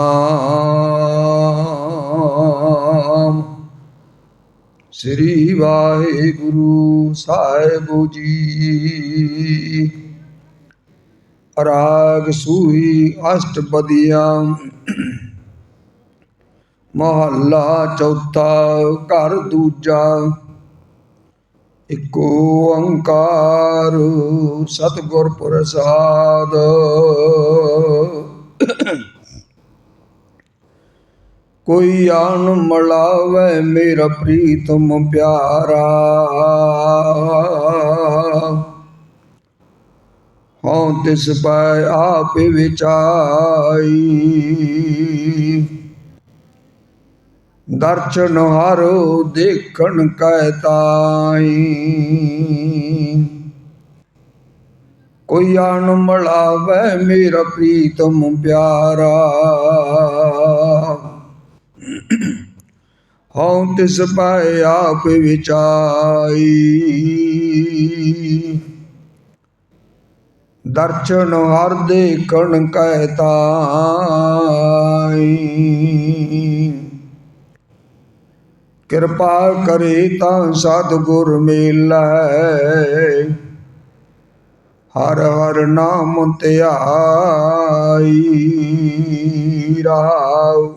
ਨਾਮ। ਸ੍ਰੀ ਵਾਹਿਗੁਰੂ ਸਾਹਿਬ ਜੀ। ਰਾਗ ਸੂਈ ਅਸ਼ਟਪਦੀਆਂ ਮਹੱਲਾ ਚੌਥਾ ਘਰ ਦੂਜਾ। ਇਕ ਓੰਕਾਰ ਸਤਿਗੁਰ ਪ੍ਰਸਾਦ। ਕੋਈ ਆਨ ਮਲਾਵੇ ਮੇਰਾ ਪ੍ਰੀਤਮ ਪਿਆਰਾ। ਹਉ ਤਿਸ ਪੈ ਆਪ ਵਿਚਾਈ। ਦਰਸ਼ਨ ਹਾਰੋ ਦੇਖਣ ਕੈ ਤਾਈ। ਕੋਈ ਆਨ ਮਲਾਵੇ ਮੇਰਾ ਪ੍ਰੀਤਮ ਪਿਆਰਾ। ਹਉ ਤਿਸ ਪਾਏ ਆਪ ਵਿਚਾਈ। ਦਰਸ਼ਨ ਹਰ ਦੇਖਣ ਕੈ ਤਾਈ। ਕਿਰਪਾ ਕਰੇ ਤਾਂ ਸਤਿਗੁਰ ਮਿਲੈ। ਹਰ ਹਰ ਨਾਮ ਧਿਆਈ ਰਾਵ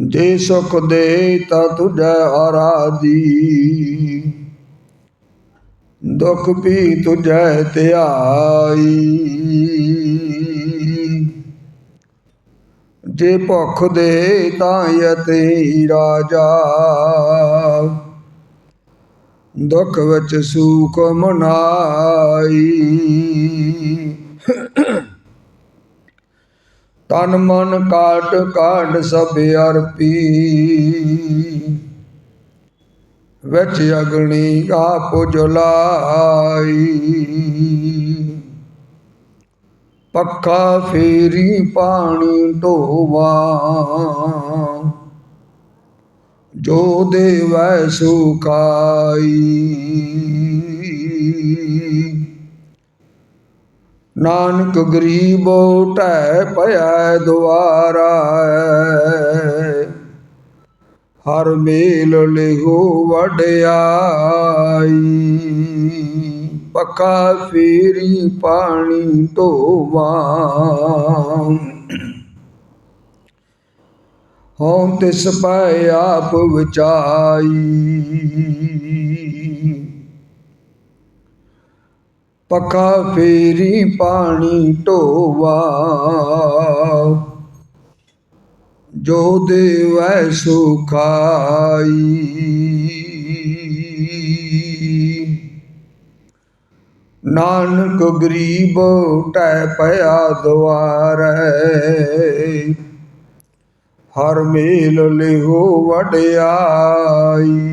ਜੇ ਸੁਖ ਦੇ ਤਾ ਤੁਝੈ ਆਰਾਦੀ ਦੁਖ ਵੀ ਤੁਝੈ ਧਿਆਈ। ਜੇ ਭੁਖ ਦੇ ਤਾਂ ਯਤੀ ਰਾਜਾ। ਦੁਖ ਵਿੱਚ ਸੁਖ ਮਨਾਈ। ਤਨ ਮਨ ਕਾਟ ਕਾਟ ਸਭ ਅਰਪੀ। ਵਿੱਚ ਅਗਣੀ ਆਪ ਜੁਲਾਈ। ਪੱਖਾ ਫੇਰੀ ਪਾਣੀ ਢੋਵਾ। ਜੋ ਦੇਵੈ ਸੁਖਾਈ ਨਾਨਕ ਗਰੀਬ ਢਹਿ ਭਇ ਦੁਆਰਾ ਹਰ ਮੇਲ ਲਿਹੋ ਵਡਿਆਈ, ਪੱਕਾ ਫੇਰੀ ਪਾਣੀ ਧੋਵਾਂ। ਹਉ ਤਿਸ ਪੈ ਆਪ ਵਿਚਾਈ। ਪੱਖਾ ਫੇਰੀ ਪਾਣੀ ਢੋਵਾ। ਜੋ ਦੇਵੈ ਸੁਖਾਈ। ਨਾਨਕ ਗਰੀਬ ਟੈ ਪਿਆ ਦੁਆਰੈ। ਹਰ ਮੇਲ ਲਿਓ ਵਡਿਆਈ।